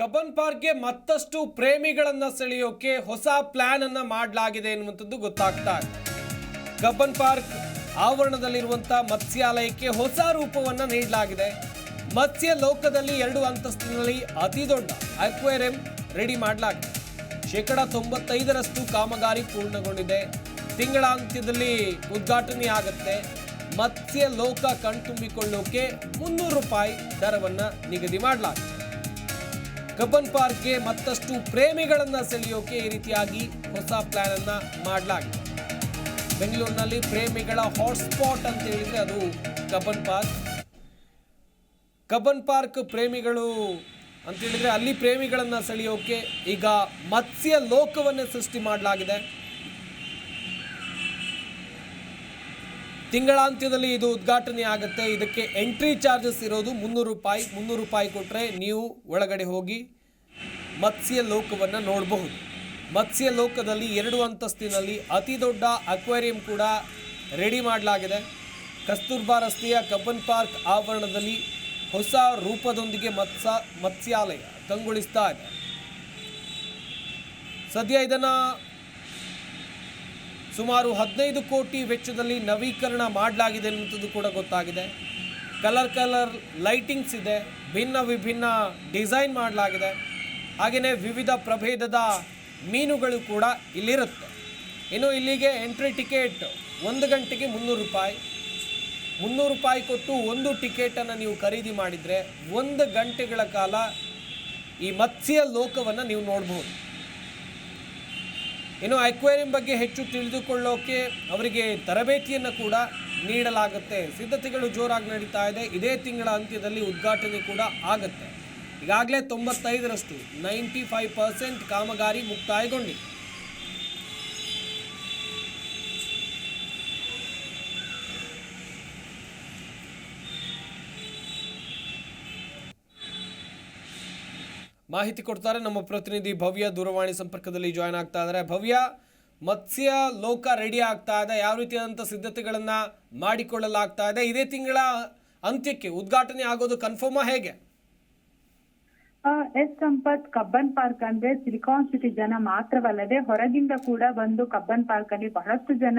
Cubbon ಪಾರ್ಕ್ಗೆ ಮತ್ತಷ್ಟು ಪ್ರೇಮಿಗಳನ್ನು ಸೆಳೆಯೋಕೆ ಹೊಸ plan ಅನ್ನ ಮಾಡಲಾಗಿದೆ ಎನ್ನುವಂಥದ್ದು ಗೊತ್ತಾಗ್ತಾ ಇದೆ ಕಬ್ಬನ್ ಪಾರ್ಕ್ ಆವರಣದಲ್ಲಿರುವಂತಹ ಮತ್ಸ್ಯಾಲಯಕ್ಕೆ ಹೊಸ ರೂಪವನ್ನ ನೀಡಲಾಗಿದೆ. ಮತ್ಸ್ಯ ಲೋಕದಲ್ಲಿ ಎರಡು ಅಂತಸ್ತಿನಲ್ಲಿ ಅತಿ ದೊಡ್ಡ ಅಕ್ವೇರಿಯಂ ರೆಡಿ ಮಾಡಲಾಗಿದೆ. ಶೇಕಡ ತೊಂಬತ್ತೈದರಷ್ಟು ಕಾಮಗಾರಿ ಪೂರ್ಣಗೊಂಡಿದೆ. ತಿಂಗಳಾಂತ್ಯದಲ್ಲಿ ಉದ್ಘಾಟನೆ ಆಗುತ್ತೆ. ಮತ್ಸ್ಯ ಲೋಕ ಕಣ್ತುಂಬಿಕೊಳ್ಳೋಕೆ ಮುನ್ನೂರು ರೂಪಾಯಿ ದರವನ್ನು ನಿಗದಿ ಮಾಡಲಾಗಿದೆ. ಕಬ್ಬನ್ ಪಾರ್ಕ್ಗೆ ಮತ್ತಷ್ಟು ಪ್ರೇಮಿಗಳನ್ನು ಸೆಳೆಯೋಕೆ ಈ ರೀತಿಯಾಗಿ ಹೊಸ ಪ್ಲಾನ್ ಅನ್ನ ಮಾಡಲಾಗಿದೆ. ಬೆಂಗಳೂರಿನಲ್ಲಿ ಪ್ರೇಮಿಗಳ ಹಾಟ್ಸ್ಪಾಟ್ ಅಂತ ಹೇಳಿದ್ರೆ ಅದು ಕಬ್ಬನ್ ಪಾರ್ಕ್. ಕಬ್ಬನ್ ಪಾರ್ಕ್ ಪ್ರೇಮಿಗಳು ಅಂತ ಹೇಳಿದ್ರೆ ಅಲ್ಲಿ ಪ್ರೇಮಿಗಳನ್ನು ಸೆಳೆಯೋಕೆ ಈಗ ಮತ್ಸ್ಯ ಲೋಕವನ್ನೇ ಸೃಷ್ಟಿ ಮಾಡಲಾಗಿದೆ. ತಿಂಗಳಾಂತ್ಯದಲ್ಲಿ ಇದು ಉದ್ಘಾಟನೆ ಆಗುತ್ತೆ. ಇದಕ್ಕೆ ಎಂಟ್ರಿ ಚಾರ್ಜಸ್ ಇರೋದು ಮುನ್ನೂರು ರೂಪಾಯಿ. ಮುನ್ನೂರು ರೂಪಾಯಿ ಕೊಟ್ಟರೆ ನೀವು ಒಳಗಡೆ ಹೋಗಿ ಮತ್ಸ್ಯ ಲೋಕವನ್ನು ನೋಡಬಹುದು. ಮತ್ಸ್ಯ ಲೋಕದಲ್ಲಿ ಎರಡು ಅಂತಸ್ತಿನಲ್ಲಿ ಅತಿ ದೊಡ್ಡ ಅಕ್ವೇರಿಯಂ ಕೂಡ ರೆಡಿ ಮಾಡಲಾಗಿದೆ. ಕಸ್ತೂರ್ಬಾ ರಸ್ತೆಯ ಕಬ್ಬನ್ ಪಾರ್ಕ್ ಆವರಣದಲ್ಲಿ ಹೊಸ ರೂಪದೊಂದಿಗೆ ಮತ್ಸ, ಮತ್ಸ್ಯಾಲಯ ಕಂಗೊಳಿಸ್ತಾ ಇದೆ. ಸದ್ಯ ಇದನ್ನು ಸುಮಾರು ಹದಿನೈದು ಕೋಟಿ ವೆಚ್ಚದಲ್ಲಿ ನವೀಕರಣ ಮಾಡಲಾಗಿದೆ ಅನ್ನುವಂಥದ್ದು ಕೂಡ ಗೊತ್ತಾಗಿದೆ. ಕಲರ್ ಕಲರ್ ಲೈಟಿಂಗ್ಸ್ ಇದೆ, ಭಿನ್ನ ವಿಭಿನ್ನ ಡಿಸೈನ್ ಮಾಡಲಾಗಿದೆ. ಹಾಗೆಯೇ ವಿವಿಧ ಪ್ರಭೇದದ ಮೀನುಗಳು ಕೂಡ ಇಲ್ಲಿರುತ್ತೆ. ಇನ್ನು ಇಲ್ಲಿಗೆ ಎಂಟ್ರಿ ಟಿಕೆಟ್ ಒಂದು ಗಂಟೆಗೆ ಮುನ್ನೂರು ರೂಪಾಯಿ. ಮುನ್ನೂರು ರೂಪಾಯಿ ಕೊಟ್ಟು ಒಂದು ಟಿಕೆಟನ್ನು ನೀವು ಖರೀದಿ ಮಾಡಿದರೆ ಒಂದು ಗಂಟೆಗಳ ಕಾಲ ಈ ಮತ್ಸ್ಯ ಲೋಕವನ್ನು ನೀವು ನೋಡ್ಬೋದು. ಇನ್ನು ಅಕ್ವೇರಿಯಂ ಬಗ್ಗೆ ಹೆಚ್ಚು ತಿಳಿದುಕೊಳ್ಳೋಕೆ ಅವರಿಗೆ ತರಬೇತಿಯನ್ನು ಕೂಡ ನೀಡಲಾಗುತ್ತೆ. ಸಿದ್ಧತೆಗಳು ಜೋರಾಗಿ ನಡೀತಾ ಇದೆ. ಇದೇ ತಿಂಗಳ ಅಂತ್ಯದಲ್ಲಿ ಉದ್ಘಾಟನೆ ಕೂಡ ಆಗುತ್ತೆ. ಈಗಾಗಲೇ ತೊಂಬತ್ತೈದರಷ್ಟು, ನೈಂಟಿ ಫೈವ್ ಪರ್ಸೆಂಟ್ ಕಾಮಗಾರಿ ಮುಕ್ತಾಯಗೊಂಡಿದೆ. ಮಾಹಿತಿ ಕೊಡ್ತಾರೆ. ನಮ್ಮ ಪ್ರತಿನಿಧಿ ಭವ್ಯ ದೂರವಾಣಿ ಸಂಪರ್ಕದಲ್ಲಿ ಜಾಯ್ನ್ ಆಗ್ತಾ ಇದ್ದಾರೆ. ಭವ್ಯ, ಮತ್ಸ್ಯ ಲೋಕ ರೆಡಿ ಆಗ್ತಾ ಇದೆ. ಯಾವ ರೀತಿಯಾದಂಥ ಸಿದ್ಧತೆಗಳನ್ನು ಮಾಡಿಕೊಳ್ಳಲಾಗ್ತಾ ಇದೆ? ಇದೇ ತಿಂಗಳ ಅಂತ್ಯಕ್ಕೆ ಉದ್ಘಾಟನೆ ಆಗೋದು ಕನ್ಫರ್ಮಾ ಹೇಗೆ? ಎಸ್ ಸಂಪತ್ ಕಬ್ಬನ್ ಪಾರ್ಕ್ ಅಂದ್ರೆ ಸಿಲಿಕಾನ್ ಸಿಟಿ ಜನ ಮಾತ್ರವಲ್ಲದೆ ಹೊರಗಿಂದ ಕೂಡ ಬಂದು ಕಬ್ಬನ್ ಪಾರ್ಕ್ ಅಲ್ಲಿ ಬಹಳಷ್ಟು ಜನ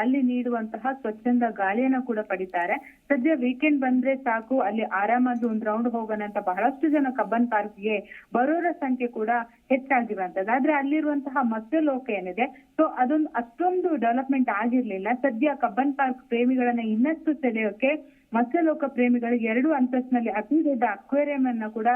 ಅಲ್ಲಿ ನೀಡುವಂತಹ ಸ್ವಚ್ಛಂದ ಗಾಳಿಯನ್ನ ಕೂಡ ಪಡಿತಾರೆ. ಸದ್ಯ ವೀಕೆಂಡ್ ಬಂದ್ರೆ ಸಾಕು, ಅಲ್ಲಿ ಆರಾಮಾಗಿ ಒಂದ್ ರೌಂಡ್ ಹೋಗೋಣ ಅಂತ ಬಹಳಷ್ಟು ಜನ ಕಬ್ಬನ್ ಪಾರ್ಕ್ಗೆ ಬರೋರ ಸಂಖ್ಯೆ ಕೂಡ ಹೆಚ್ಚಾಗಿರುವಂತದ್ದು. ಆದ್ರೆ ಅಲ್ಲಿರುವಂತಹ ಮತ್ಸ್ಯ ಲೋಕ ಏನಿದೆ ಸೊ ಅದೊಂದು, ಅಷ್ಟೊಂದು ಡೆವಲಪ್ಮೆಂಟ್ ಆಗಿರ್ಲಿಲ್ಲ. ಸದ್ಯ ಕಬ್ಬನ್ ಪಾರ್ಕ್ ಪ್ರೇಮಿಗಳನ್ನ ಇನ್ನಷ್ಟು ಸೆಳೆಯೋಕೆ ಮತ್ಸ್ಯಲೋಕ ಪ್ರೇಮಿಗಳಿಗೆ ಎರಡು ಅಂತಸ್ತಿನಲ್ಲಿ ಅತಿ ದೊಡ್ಡ ಅಕ್ವೇರಿಯಂ ಅನ್ನ ಕೂಡ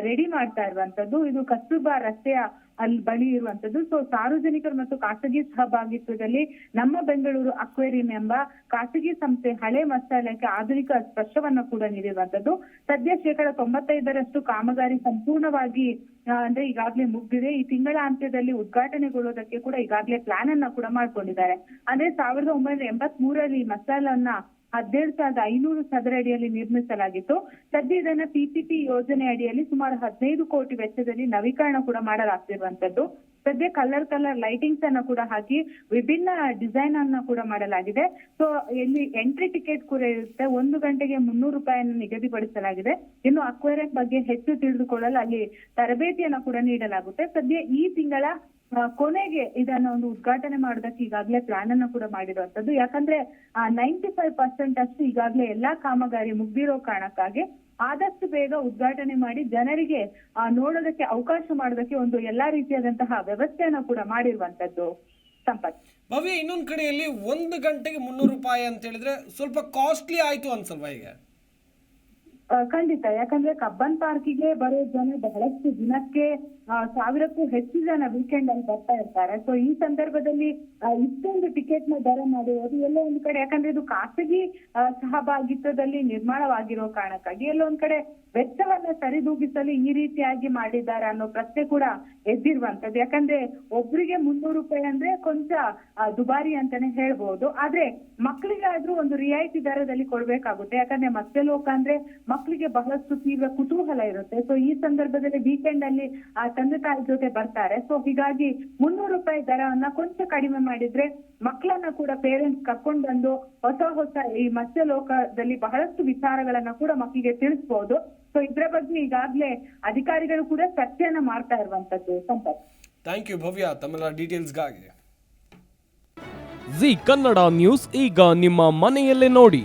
ರೆಡಿ ಮಾಡ್ತಾ ಇರುವಂತದ್ದು ಇದು ಕಸ್ತೂರ್ಬಾ ರಸ್ತೆಯ ಅಲ್ಲಿ ಬಳಿ ಇರುವಂತದ್ದು ಸೊ ಸಾರ್ವಜನಿಕರು ಮತ್ತು ಖಾಸಗಿ ಸಹಭಾಗಿತ್ವದಲ್ಲಿ ನಮ್ಮ ಬೆಂಗಳೂರು ಅಕ್ವೇರಿಯಂ ಎಂಬ ಖಾಸಗಿ ಸಂಸ್ಥೆ ಹಳೆ ಮತ್ಸ್ಯಾಲಯಕ್ಕೆ ಆಧುನಿಕ ಸ್ಪರ್ಶವನ್ನ ಕೂಡ ನೀಡಿರುವಂತದ್ದು ಸದ್ಯ ಶೇಕಡ ತೊಂಬತ್ತೈದರಷ್ಟು ಕಾಮಗಾರಿ ಸಂಪೂರ್ಣವಾಗಿ ಅಂದ್ರೆ ಈಗಾಗಲೇ ಮುಗ್ದಿದೆ. ಈ ತಿಂಗಳ ಅಂತ್ಯದಲ್ಲಿ ಉದ್ಘಾಟನೆಗೊಳ್ಳೋದಕ್ಕೆ ಕೂಡ ಈಗಾಗಲೇ ಪ್ಲಾನ್ ಅನ್ನ ಕೂಡ ಮಾಡ್ಕೊಂಡಿದ್ದಾರೆ. ಅಂದ್ರೆ ಸಾವಿರದ ಒಂಬೈನೂರ ಎಂಬತ್ ಮೂರರಲ್ಲಿ ಈ ಮಸಾಲನ್ನ ಹದಿನೇಳು ಸಾವಿರದ ಐನೂರು ಚದರ ಅಡಿಯಲ್ಲಿ ನಿರ್ಮಿಸಲಾಗಿತ್ತು. ಸದ್ಯ ಇದನ್ನ ಪಿಪಿಪಿ ಯೋಜನೆ ಅಡಿಯಲ್ಲಿ ಸುಮಾರು ಹದಿನೈದು ಕೋಟಿ ವೆಚ್ಚದಲ್ಲಿ ನವೀಕರಣ ಕೂಡ ಮಾಡಲಾಗ್ತಿರುವಂತದ್ದು ಸದ್ಯ ಕಲರ್ ಕಲರ್ ಲೈಟಿಂಗ್ಸ್ ಅನ್ನ ಕೂಡ ಹಾಕಿ ವಿಭಿನ್ನ ಡಿಸೈನ್ ಅನ್ನ ಕೂಡ ಮಾಡಲಾಗಿದೆ. ಸೊ ಇಲ್ಲಿ ಎಂಟ್ರಿ ಟಿಕೆಟ್ ಕೂಡ ಇರುತ್ತೆ. ಒಂದು ಗಂಟೆಗೆ ಮುನ್ನೂರು ರೂಪಾಯಿಯನ್ನು ನಿಗದಿಪಡಿಸಲಾಗಿದೆ. ಇನ್ನು ಅಕ್ವೇರಿಯಂ ಬಗ್ಗೆ ಹೆಚ್ಚು ತಿಳಿದುಕೊಳ್ಳಲು ಅಲ್ಲಿ ತರಬೇತಿಯನ್ನ ಕೂಡ ನೀಡಲಾಗುತ್ತೆ. ಸದ್ಯ ಈ ತಿಂಗಳ ಕೊನೆಗೆ ಇದನ್ನ ಒಂದು ಉದ್ಘಾಟನೆ ಮಾಡೋದಕ್ಕೆ ಈಗಾಗಲೇ ಪ್ಲಾನ್ ಅನ್ನ ಕೂಡ ಮಾಡಿರುವಂತದ್ದು ಯಾಕಂದ್ರೆ ನೈಂಟಿ ಫೈವ್ ಪರ್ಸೆಂಟ್ ಅಷ್ಟು ಈಗಾಗಲೇ ಎಲ್ಲಾ ಕಾಮಗಾರಿ ಮುಗ್ದಿರೋ ಕಾರಣಕ್ಕಾಗಿ ಆದಷ್ಟು ಬೇಗ ಉದ್ಘಾಟನೆ ಮಾಡಿ ಜನರಿಗೆ ಆ, ನೋಡೋದಕ್ಕೆ ಅವಕಾಶ ಮಾಡೋದಕ್ಕೆ ಒಂದು ಎಲ್ಲಾ ರೀತಿಯಾದಂತಹ ವ್ಯವಸ್ಥೆಯನ್ನ ಕೂಡ ಮಾಡಿರುವಂತದ್ದು ಸಂಪತ್. ಭವ್ಯ ಇನ್ನೊಂದು ಕಡೆಯಲ್ಲಿ ಒಂದು ಗಂಟೆಗೆ ಮುನ್ನೂರು ರೂಪಾಯಿ ಅಂತ ಹೇಳಿದ್ರೆ ಸ್ವಲ್ಪ ಕಾಸ್ಟ್ಲಿ ಆಯ್ತು ಅನ್ಸಲ್ವಾ ಈಗ? ಖಂಡಿತ. ಯಾಕಂದ್ರೆ ಕಬ್ಬನ್ ಪಾರ್ಕಿಗೆ ಬರೋ ಜನ ಬಹಳಷ್ಟು ದಿನಕ್ಕೆ ಸಾವಿರಕ್ಕೂ ಹೆಚ್ಚು ಜನ ವೀಕೆಂಡ್ ಅಲ್ಲಿ ಬರ್ತಾ ಇರ್ತಾರೆ. ಸೊ ಈ ಸಂದರ್ಭದಲ್ಲಿ ಇಷ್ಟೊಂದು ಟಿಕೆಟ್ನ ದರ ಮಾಡಿರೋದು ಎಲ್ಲೋ ಒಂದ್ ಕಡೆ, ಯಾಕಂದ್ರೆ ಇದು ಖಾಸಗಿ ಸಹಭಾಗಿತ್ವದಲ್ಲಿ ನಿರ್ಮಾಣವಾಗಿರೋ ಕಾರಣಕ್ಕಾಗಿ ಎಲ್ಲೋ ಒಂದ್ ಕಡೆ ವೆಚ್ಚವನ್ನ ಸರಿದೂಗಿಸಲು ಈ ರೀತಿಯಾಗಿ ಮಾಡಿದ್ದಾರೆ ಅನ್ನೋ ಪ್ರಶ್ನೆ ಕೂಡ ಎದ್ದಿರುವಂತದ್ದು ಯಾಕಂದ್ರೆ ಒಬ್ರಿಗೆ ಮುನ್ನೂರು ರೂಪಾಯಿ ಅಂದ್ರೆ ಕೊಂಚ ದುಬಾರಿ ಅಂತಾನೆ ಹೇಳ್ಬಹುದು ಆದ್ರೆ ಮಕ್ಕಳಿಗಾದ್ರೂ ಒಂದು ರಿಯಾಯಿತಿ ದರದಲ್ಲಿ ಕೊಡ್ಬೇಕಾಗುತ್ತೆ. ಯಾಕಂದ್ರೆ ಮತ್ತೆ ಲೋಕ ಅಂದ್ರೆ ಮಕ್ಕಳಿಗೆ ಬಹಳಷ್ಟು ತೀವ್ರ ಕುತೂಹಲ ಇರುತ್ತೆ. ಸೊ ಈ ಸಂದರ್ಭದಲ್ಲಿ ವೀಕೆಂಡ್ ಅಲ್ಲಿ ಆ ತಂದೆ ತಾಯಿ ಜೊತೆ ಬರ್ತಾರೆ. ಸೊ ಹೀಗಾಗಿ ಮುನ್ನೂರು ರೂಪಾಯಿ ದರವನ್ನ ಕೊಂಚ ಕಡಿಮೆ ಮಾಡಿದ್ರೆ ಮಕ್ಕಳನ್ನ ಕೂಡ ಪೇರೆಂಟ್ಸ್ ಕರ್ಕೊಂಡ್ ಬಂದು ಹೊಸ ಹೊಸ ಈ ಮತ್ಸ್ಯ ಲೋಕದಲ್ಲಿ ಬಹಳಷ್ಟು ವಿಚಾರಗಳನ್ನ ಕೂಡ ಮಕ್ಕಳಿಗೆ ತಿಳಿಸ್ಬೋದು. ಸೊ ಇದ್ರ ಬಗ್ಗೆ ಈಗಾಗ್ಲೇ ಅಧಿಕಾರಿಗಳು ಕೂಡ ಚರ್ಚೆಯನ್ನ ಮಾಡ್ತಾ ಇರುವಂತದ್ದು ಸಂಪತ್ ಥ್ಯಾಂಕ್ ಯು ಭವ್ಯ. ತಮ್ಮೆಲ್ಲ ಡೀಟೇಲ್ಸ್ಗಾಗಿ ಜಿ ಕನ್ನಡ ನ್ಯೂಸ್ ಈಗ ನಿಮ್ಮ ಮನೆಯಲ್ಲೇ ನೋಡಿ.